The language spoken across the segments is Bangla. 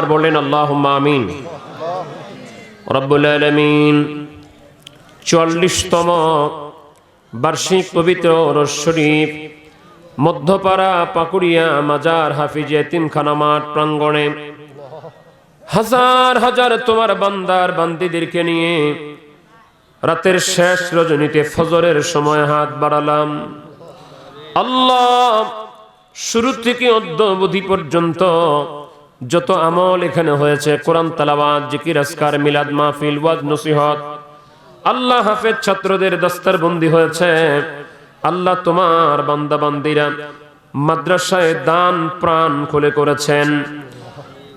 আর বললেন আল্লাহ আমিন। রব্বুল আলমিন চল্লিশতম বার্ষিক পবিত্র রস মধ্যপাড়া পাকুড়িয়া মাজার হাফিজ এতিমখানা মাঠ প্রাঙ্গণে হাজার হাজার তোমার বান্দার বান্দিদেরকে নিয়ে রাতের শেষ রজনীতে ফজরের সময় হাত বাড়ালাম। আল্লাহ শুরু থেকে অদ্যবধি পর্যন্ত যত আমল এখানে হয়েছে, কোরআন তালাবাদ জিকির আসকার মিলাদ, মাহফিল, ওয়াজ, নসিহত, আল্লাহ হাফেজ ছাত্রদের দস্তার বন্দি হয়েছে। আল্লাহ তোমার বান্দা বান্দিরা মাদ্রাসায় দান প্রাণ খুলে করেছেন।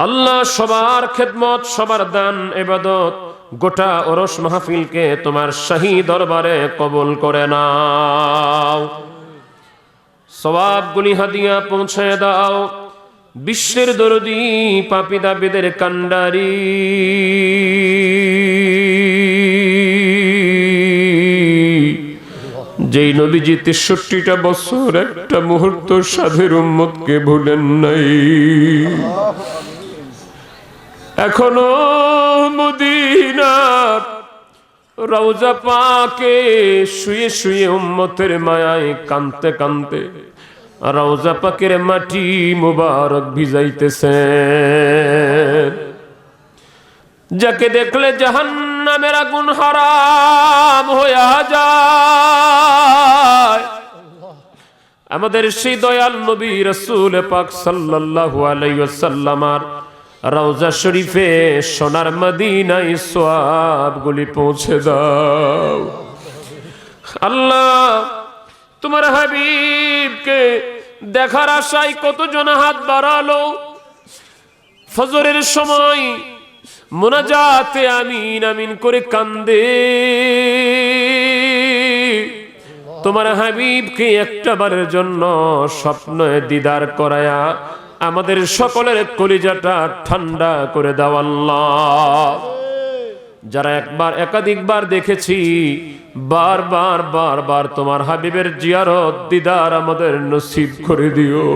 আল্লাহ সবার খেদমত, সবার দান, এবাদত গোটা ওরস মাহফিলকে তোমার শাহী দরবারে কবুল করে নাও। সবাবগুলি হাদিয়া পৌঁছে দাও। বিশ্বের দরদি পাপি দাবিদের কান্ডারি যেই নবীজি তেষট্টিটা বছর একটা মুহূর্ত সাধের উম্মতকে ভুলেন নাই। এখনও মদিনার রওজা পাকে শুয়ে শুয়ে উম্মতের মায়ায় কানতে কানতে রওজা পাকের মাটি মুবারক ভিজাইতেছে যাকে দেখলে জাহান্নামের আগুন হারাম হইয়া যায়। আমাদের সেই দয়াল নবী রসুল পাক সাল্লাল্লাহু আলাইহি ওয়াসাল্লামার রওজা শরীফে সোনার মদিনায় সোয়াবগুলি পৌঁছে দাও। আল্লাহ, তোমার হাবিবকে দেখার আশায় কতজন হাত বাড়ালো। ফজরের সময় মোনাজাতে আমিন আমিন করে কান্দে। তোমার হাবিবকে একটা বারের জন্য স্বপ্ন দিদার করায়া আমাদের সকলের কলিজাটা ঠান্ডা করে দাও আল্লাহ। যারা একবার একাধিকবার দেখেছি বারবার বারবার তোমার হাবিবের জিয়ারত, দিদার আমাদের নসিব করে দিও।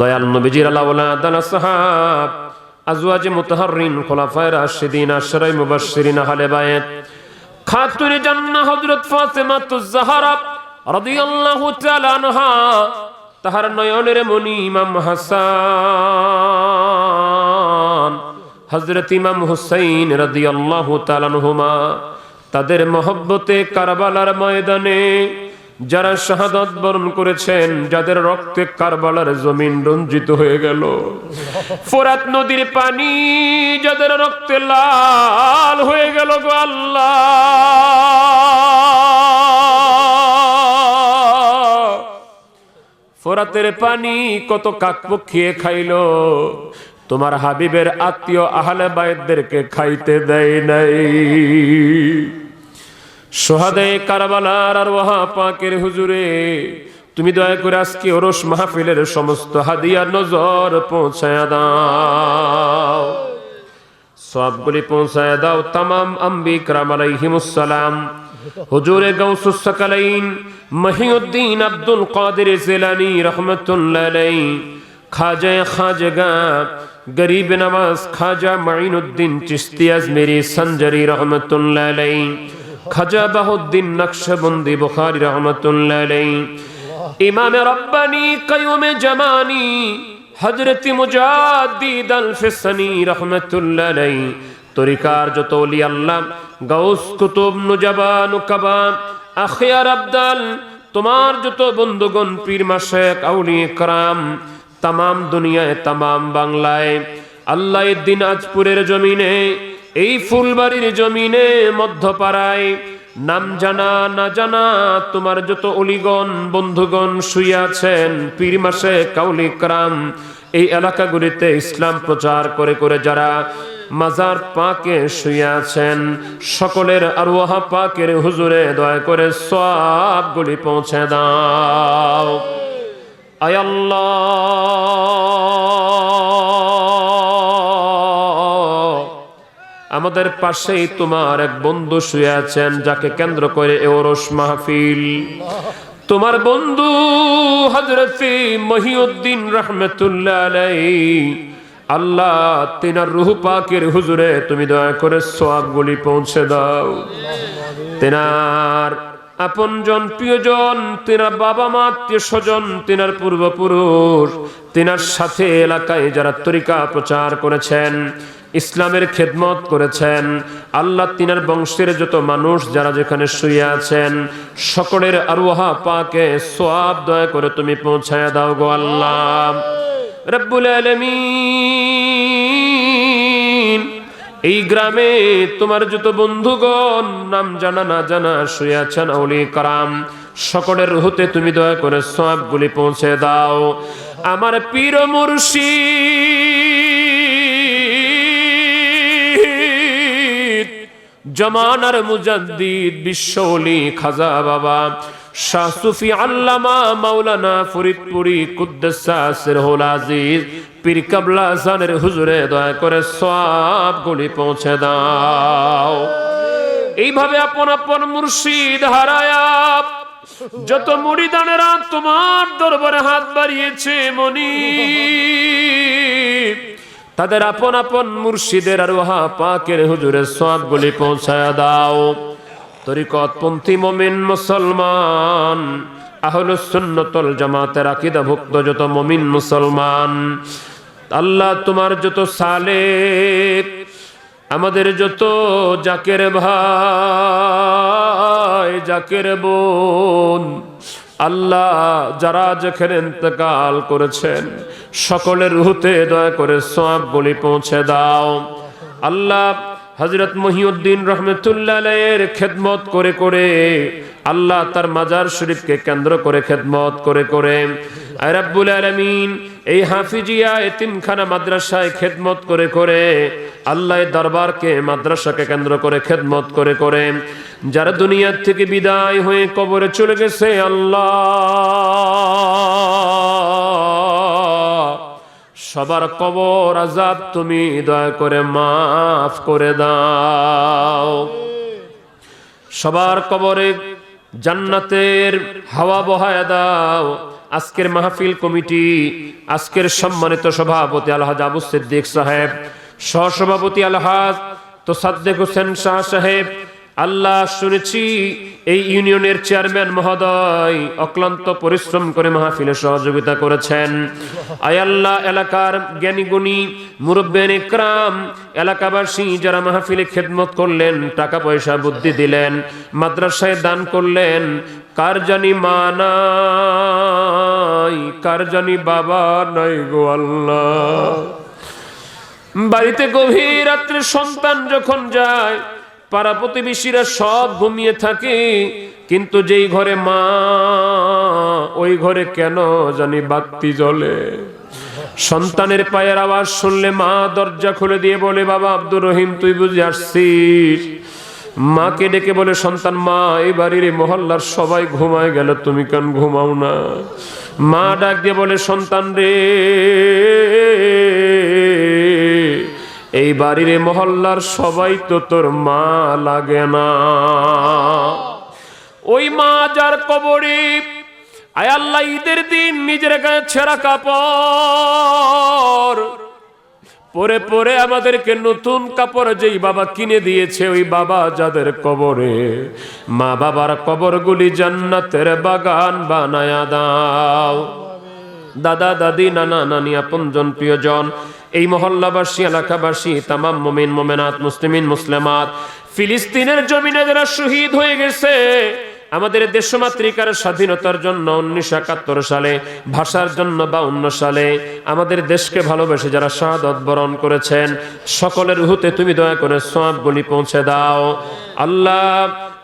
দয়াল নবীজির আল্লাহ সাহাব মুতাহাররিন, খোলাফায়ে রাশিদিন, আশরাই মুবাশশিরিন, আহলে বায়াত খাতুনে জান্নাহ হযরত ফাতেমা তুজ জাহরা রাদিয়াল্লাহু তাআলা আনহা, তাহার নয়নের মনি ইমাম হাসান। হযরত ইমাম হুসাইন রাদিয়াল্লাহু তাআলা আনহুমা তাদের মহব্বতে কারবালার ময়দানে যারা শাহাদত বরণ করেছেন, যাদের রক্তে কারবালার জমিন রঞ্জিত হয়ে গেল। ফোরাত নদীর পানি যাদের রক্তে লাল হয়ে গেল গো ফোরাতের পানি কত কাকপক্ষিয়ে খাইলো। তোমার হাবিবের আত্মীয় আহলে বাইদদেরকে খাইতে দেয় নাই। সোহাদে কারবালার আর ওহা পাকের হুজুরে, তুমি দয়া করে আজকে ওরস মাহফিলের সমস্ত হাদিয়া নজর পৌঁছায় দাও। সবগুলি পৌঁছায় দাও তামাম আম্বিক রাম আলাইহিমুসালাম হুজুরে গাউসুস সাকালাইন মহিউদ্দিন আব্দুল কাদের জিলানী রহমাতুল্লাহ খাজা খাজগা, গরিব নওয়াজ খাজা মাইনুদ্দিন চিশতি আজমেরি সঞ্জরি রহমতুল্লাহ খাজা বাহুদ্দিন নকশবন্দি বুখারি রহমতুল্লাহ আলাই ইমাম রব্বানি কায়ুমে জামানি হজরতি মুজাদ্দিদ আলফিসানি রহমতুল্লাহ তরিকার যত ওলি আল্লাহ, গাউস কুতুব নুজাবা নুকাবা, আখিয়ার আব্দাল, তোমার যত বন্ধুগণ পীর মাশায়েখ আউলি কারাম তামাম দুনিয়ায়, তামাম বাংলায়। আল্লাহ দিনাজপুরের জমিনে, এই ফুলবাড়ির জমিনে, মধ্যপাড়ায়, নাম জানা, না জানা, তোমার যত অলিগণ, বন্ধুগণ শুইয়াছেন পীর মাসে কাউলি ক্রাম, এই এলাকাগুলিতে ইসলাম প্রচার করে করে যারা মাজার পাকে শুইয়াছেন সকলের আরওয়াহা পাকের হুজুরে দয়া করে সবগুলি পৌঁছে দাও। আমাদের পাশেই তোমার এক বন্ধু শুয়ে আছেন, যাকে কেন্দ্র করে এওরস মাহফিল। তোমার বন্ধু হজরত মহিউদ্দিন রহমতুল্লাহ আল্লাহ তিনার রুহ পাকের হুজুরে, তুমি দয়া করে সোয়াবগুলি পৌঁছে দাও। তেনার আপনজন প্রিয়জন, তেনার বাবা মা, আত্মীয় স্বজন, তেনার পূর্বপুরুষ, তেনার সাথে এলাকায় যারা তরিকা প্রচার করেছেন, ইসলামের খেদমত করেছেন, আল্লাহ তিনার বংশের যত মানুষ যারা যেখানে শুয়ে আছেন, সকলের আরোহা পাকে সোয়াব দয়া করে তুমি পৌঁছায় দাও গো আল্লাহ। রব্বুল আলমিন। এই গ্রামে তোমার যত বন্ধুগণ, নাম জানা না জানা শুয়ে আছেন অলি কারাম। সকলের হতে তুমি দয়া করে সবগুলি পৌঁছে দাও। আমার পীর মুর্শিদ, জমানার মুজাদ্দিদ বিশ্বলি খাজা বাবা, শাহ সুফি আল্লামা মাওলানা ফরিদপুরি কুদ্দসা সিরহুল আজিজ পীর কাবলা জানের হুজুরে দয়া করে সব গুলি পৌঁছে দাও। এইভাবে আপন আপন মুর্শিদ হারায়া যত মুড়িদানেরা তোমার দরবারে হাত বাড়িয়েছে মনি তাদের আপন আপন মুর্শিদের আর ওহা পাকের হুজুরে সব গুলি পৌঁছায় দাও। তরিকতপন্থী মমিন মুসলমান, আহলুস সুন্নতল জামাতের আকিদা ভুক্ত যত মমিন মুসলমান আল্লাহ তোমার যত সালেক, আমাদের যত জাকের ভাই, জাকের বোন, আল্লাহ যারা যেখানে ইন্তকাল করেছেন, সকলের রুহতে দয়া করে সব বলি পৌঁছে দাও। আল্লাহ হজরত মহিউদ্দিন রহমতুল্লাহ খেদমত করে করে, আল্লাহ তার মাজার শরীফকে কেন্দ্র করে খেদমত করে করে রাব্বুল আলমিন এই হাফিজিয়া এ এতিমখানা মাদ্রাসায় খেদমত করে করে আল্লাহ দরবারকে মাদ্রাসাকে কেন্দ্র করে খেদমত করে করে যারা দুনিয়ার থেকে বিদায় হয়ে কবরে চলে গেছে আল্লাহ। সবার কবর আজাদ তুমি দয়া করে মাফ করে দাও। সবার কবরে জান্নাতের হাওয়া বহায় দাও। আজকের মাহফিল কমিটি, আজকের সম্মানিত সভাপতি আলহাজ আবু সিদ্দিক সাহেব, সহসভাপতি আলহাজ তো সাদ্দেক হোসেন শাহ সাহেব, আল্লাহ শুনেছি এই ইউনিয়নের চেয়ারম্যান মহোদয় অক্লান্ত পরিশ্রম করে মাহফিলে সহযোগিতা করেছেন। আয় আল্লাহ, এলাকার জ্ঞানী গুণী মুরব্বেন ইকরাম এলাকাবাসী যারা মাহফিলে খেদমত করলেন টাকা পয়সা বুদ্ধি দিলেন, মাদ্রাসায় দান করলেন, কার জানি মা নাই কার জানি বাবা নাই গো আল্লাহ। বাড়িতে গভীর রাত্রে সন্তান যখন যায়, পাড়া প্রতিবেশীরা সব ঘুমিয়ে থাকে, কিন্তু যেই ঘরে মা, ওই ঘরে কেন জানি বাতি জ্বলে। সন্তানের পায়ের আওয়াজ শুনলে মা দরজা খুলে দিয়ে বলে, বাবা আব্দুর রহিম, তুই বুঝে আসছিস? মাকে ডেকে বলে, সন্তান মা, এই বাড়ির মহল্লার সবাই ঘুমায় গেল, তুমি কেন ঘুমাও না? মা ডাক দিয়ে বলে, সন্তান রে, এই বাড়ির মহল্লার সবাই তো তোর মা লাগে না। ওই মা যার কবরে, আয় আল্লাহ, ঈদের দিন নিজের গায়ে ছেঁড়া কাপড় পরে পরে আমাদেরকে নতুন কাপড় যেই বাবা কিনে দিয়েছে, ওই বাবা যাদের কবরে, মা বাবার কবরগুলি জান্নাতের বাগান বানায়া দাও। দাদা, দাদি, নানা, নানি, আপনজন, প্রিয়জন, এই মহল্লাবাসী, এলাকাবাসী, তামাম মোমিন, মোমেনাত, মুসলিমিন, মুসলিমাত, ফিলিস্তিনের জমিনে যারা শহীদ হয়ে গেছে আমাদের দেশমাতৃকার স্বাধীনতার জন্য উনিশশো একাত্তর সালে, ভাষার জন্য বা অন্য সালে, আমাদের দেশকে ভালোবেসে যারা শাহাদত বরণ করেছেন, সকলের হুতে তুমি দয়া করে সবগুলি পৌঁছে দাও। আল্লাহ,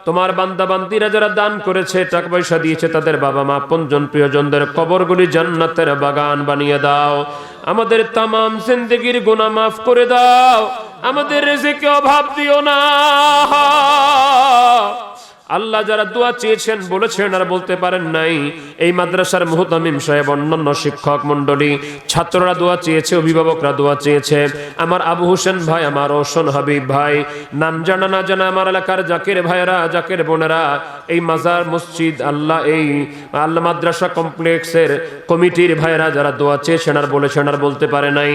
তোমার বান্দা বান্দিরা যারা দান করেছে টাকা পয়সা দিয়েছে, তাদের বাবা মা পঞ্জন প্রিয়জনদের কবরগুলি জান্নাতের বাগান বানিয়ে দাও। আমাদের তামাম জিন্দগির গুনাহ মাফ করে দাও। আমাদের রেজেকে অভাব দিও না। আল্লাহ যারা দোয়া চেয়েছেন, বলেছেন আর বলতে পারেন নাই। এই মাদ্রাসার মুহতামিম সাহেব, অন্যান্য শিক্ষক মন্ডলী ছাত্ররা দোয়া চেয়েছে, অভিভাবকরা দোয়া চেয়েছে। আমার আবু হোসেন ভাই, আমার রোশন হাবিব ভাই, নাম জানা না জানা আমার এলাকার জাকের ভাইয়েরা, জাকের বোনেরা, এই মাজার মসজিদ, আল্লাহ এই আল্লাহ মাদ্রাসা কমপ্লেক্সের কমিটির ভাইরা যারা দোয়া চেয়েছেন আর বলেছেন আর বলতে পারে নাই।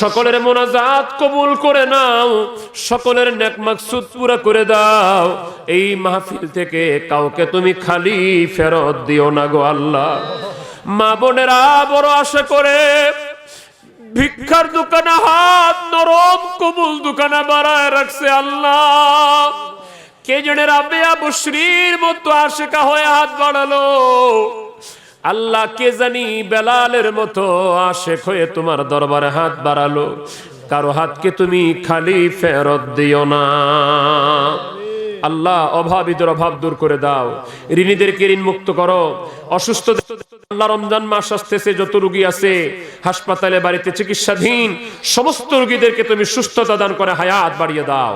সকলের মোনাজাত কবুল করে নাও, সকলের নেক মাকসুদ পুরা করে দাও। এই মাহফিল থেকে কাউকে তুমি খালি ফেরত দিও না গো আল্লাহ। মা বোনেরা বড় আশা করে ভিক্ষার দোকানে হাত নরম কবুল দোকানে বাড়ায় রাখছে আল্লাহ। কে জনের আবেয়া বশ্রীর মতো আশেকা হয়ে হাত বাড়ালো। আল্লাহ কে জানি বেলালের মতো আশেক হয়ে তোমার দরবারে হাত বাড়ালো। কারও হাতকে তুমি খালি ফেরত দিও না। আল্লাহ অভাবীদের অভাব দূর করে দাও। ঋণীদেরকে ঋণ মুক্ত করো। অসুস্থ আল্লাহ রমজান মাস আসতেছে, যত রুগী আছে, হাসপাতালে, বাড়িতে চিকিৎসাধীন, সমস্ত রুগীদেরকে তুমি সুস্থতা দান করে হায়াত বাড়িয়ে দাও।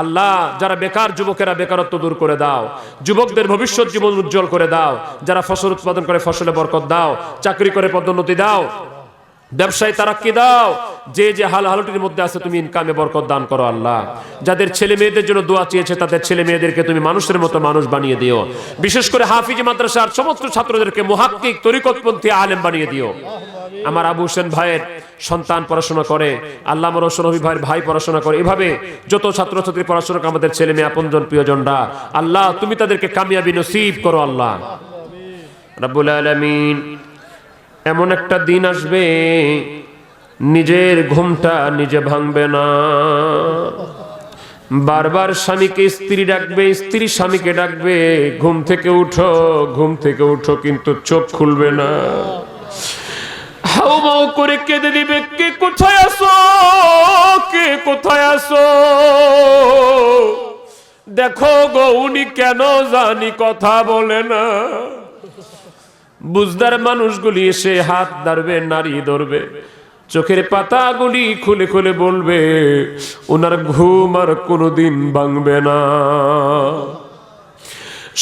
আল্লাহ, যারা বেকার যুবকেরা বেকারত্ব দূর করে দাও, যুবকদের ভবিষ্যৎ জীবন উজ্জ্বল করে দাও, যারা ফসল উৎপাদন করে ফসলে বরকত দাও, চাকরি করে পদোন্নতি দাও ব্যবসায় তারাক্কি দাও। যে যে হাল হালটির মধ্যে আছে, তুমি ইনকামে বরকত দান করো আল্লাহ। যাদের ছেলে মেয়েদের জন্য দোয়া চেয়েছে, তাদের ছেলে মেয়েদেরকে তুমি মানুষের মতো মানুষ বানিয়ে দিও। বিশেষ করে হাফিজ মাদ্রাসার সমস্ত ছাত্রদেরকে মুহাক্কিক তরিকতপন্থী আলেম বানিয়ে দিও। আমার আবু হোসেন ভাইয়ের সন্তান পড়াশোনা করে আল্লাহ রসুন হবি ভাইয়ের ভাই পড়াশোনা করে, এভাবে যত ছাত্রছাত্রী পড়াশোনা করে আমাদের ছেলে মেয়ে আপনজন প্রিয়জনরা, আল্লাহ তুমি তাদেরকে কামিয়াবি নসিব করো আল্লাহ। রাব্বুল আলামিন এমন একটা দিন আসবে, নিজের ঘুমটা নিজে ভাঙবে না। বারবার স্বামীকে স্ত্রী ডাকবে, স্ত্রী স্বামীকে ডাকবে, ঘুম থেকে উঠো, ঘুম থেকে উঠো, কিন্তু চোখ খুলবে না। হাউ মাউ করে কেঁদে দিবে, কে কোথায় আসো কে কোথায় আসো দেখো গো, উনি কেন জানি কথা বলে না। বুঝদার মানুষগুলি এসে হাত ধরবে নারী ধরবে। চোখের পাতাগুলি খুলে খুলে বলবে ওনার ঘুম আর কোনোদিন ভাঙবে না।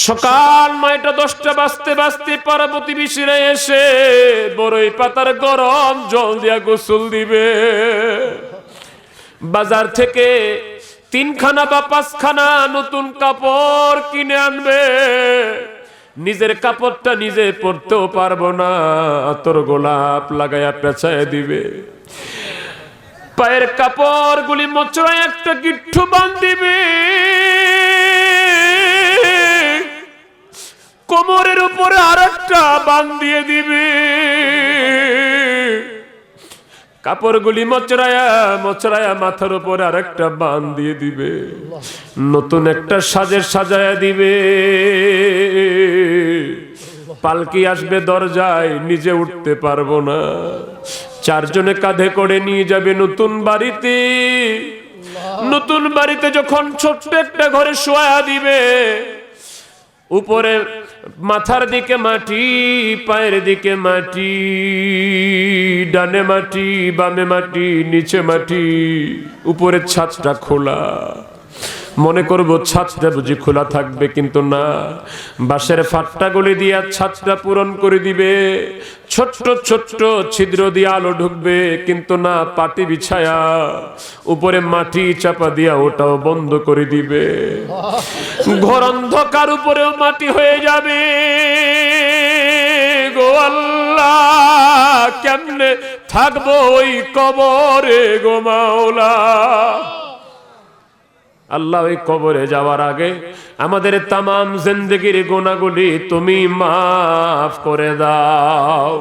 সকাল নয়টা, দশটা বাজতে বাজতে পাড়া প্রতিবেশীরা এসে বড়ই পাতার গরম জল দিয়া গোসল দিবে। বাজার থেকে তিনখানা বা পাঁচখানা নতুন কাপড় কিনে আনবে। নিজের কাপড়টা নিজে পরতেও পারব না। তোর গোলাপ লাগাইয়া পেঁচায় দিবে। পায়ের কাপড় গুলি মোচড়ায় একটা গিট্টু বান্ধিবে। কোমরের উপরে আর একটা বান দিয়ে দিবে। কাপড়গুলি মচড়ায়া মচড়ায়া মাথার উপরে আর একটা বান দিয়ে দিবে। নতুন একটা সাজের সাজায়া দিবে। পালকি আসবে দরজায়, নিজে উঠতে পারব না। চারজনে কাঁধে করে নিয়ে যাবে নতুন বাড়িতে। নতুন বাড়িতে যখন ছোট্ট একটা ঘরে শোয়া দিবে উপরে মাথার দিকে মাটি, পায়ের দিকে মাটি, ডানে মাটি, বামে মাটি, নিচে মাটি, উপরের ছাদটা খোলা। মনে করব ছাদটা বুঝি খোলা থাকবে, কিন্তু না। বাঁশের ফাটটা গলি দিয়া ছাদটা পূরণ করে দিবে। ছোট্ট ছোট্ট ছিদ্র দিয়ে আলো ঢুকবে, কিন্তু না, পাটি বিছায়া উপরে মাটি চাপা দিয়া ওটাও বন্ধ করে দিবে। ঘর অন্ধকার উপরেও মাটি হয়ে যাবে। গো আল্লাহ, কেমনে থাকব ওই কবরে গো মাওলা? আল্লাহ ওই কবরে যাওয়ার আগে আমাদের তামাম জিন্দগির গোনাগুলি তুমি মাফ করে দাও।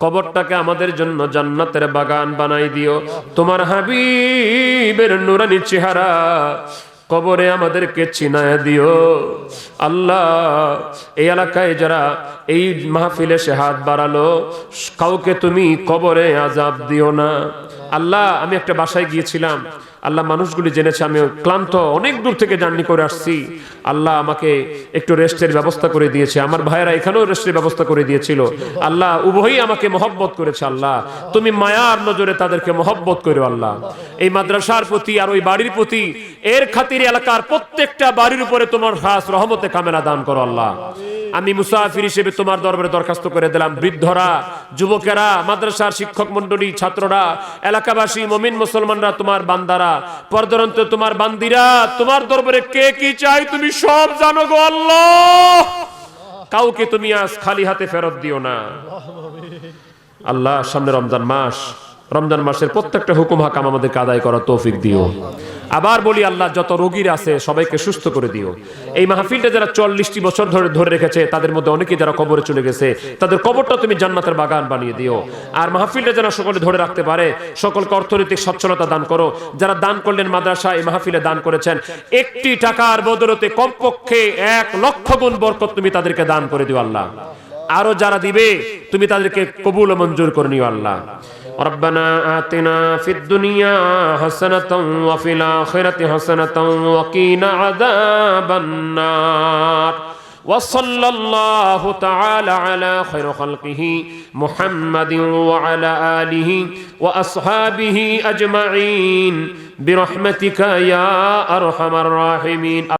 কবরটাকে আমাদের জন্য জান্নাতের বাগান বানাই দিও। তোমার হাবিবের নুরানি চেহারা কবরে আমাদেরকে চিনায় দিও। আল্লাহ, এই এলাকায় যারা এই মাহফিলে সে হাত বাড়ালো, কাউকে তুমি কবরে আজাব দিও না। আল্লাহ, আমি একটা বাসায় গিয়েছিলাম। আল্লাহ মানুষগুলি জেনেছে আমি ক্লান্ত, অনেক দূর থেকে জার্নি করে আসছি। আল্লাহ আমাকে একটু রেস্টের ব্যবস্থা করে দিয়েছে। আমার ভাইয়েরা এখানেও রেস্টের ব্যবস্থা করে দিয়েছিল। আল্লাহ উভয়ই আমাকে মহব্বত করেছে, আল্লাহ। তুমি মায়ার নজরে তাদেরকে মহব্বত করো, আল্লাহ। এই মাদ্রাসার প্রতি আর ওই বাড়ির প্রতি, এর খাতির এলাকার প্রত্যেকটা বাড়ির উপরে তোমার খাস রহমতে কামেরা দান করো, আল্লাহ। আমি মুসাফির হিসেবে তোমার দরবারে দরখাস্ত করে দিলাম। বৃদ্ধরা, যুবকেরা, মাদ্রাসার শিক্ষক মন্ডলী ছাত্ররা, এলাকাবাসী, মমিন মুসলমানরা, তোমার বান্দারা, পরদরন্ত তোমার বান্দিরা, তোমার দরবারে কে কি চাই তুমি সব জানো গো আল্লাহ। কাউকে তুমি আজ খালি হাতে ফেরত দিও না। আল্লাহ, সামনে রমজান মাস। রমজান মাসের প্রত্যেকটা হুকুম হাকাম আমাদেরকে আদায় করার তৌফিক দিও। আবার বলি, আল্লাহ যত রোগীর আছে সবাইকে সুস্থ করে দিও। এই মাহফিলটা যারা চল্লিশটি বছর ধরে ধরে রেখেছে, তাদের মধ্যে অনেকে যারা কবরে চলে গেছে, তাদের কবরটা তুমি জান্নাতের বাগান বানিয়ে দিও। আর মাহফিলটা যেন সকলে ধরে রাখতে পারে, সকলকে অর্থনৈতিক সচ্ছলতা দান করো। যারা দান করলেন মাদ্রাসা এই মাহফিলে দান করেছেন, একটি টাকার বদলতে কমপক্ষে এক লক্ষ গুণ বরকত তুমি তাদেরকে দান করে দিও, আল্লাহ। আরো যারা দিবে তুমি তাদেরকে কবুল ও মঞ্জুর করে নিও আল্লাহ ربنا آتنا في الدنيا حسنة وفي الآخرة حسنة وقنا عذاب النار وصلى الله تعالى على خير خلقه محمد وعلى آله وأصحابه أجمعين برحمتك يا أرحم الراحمين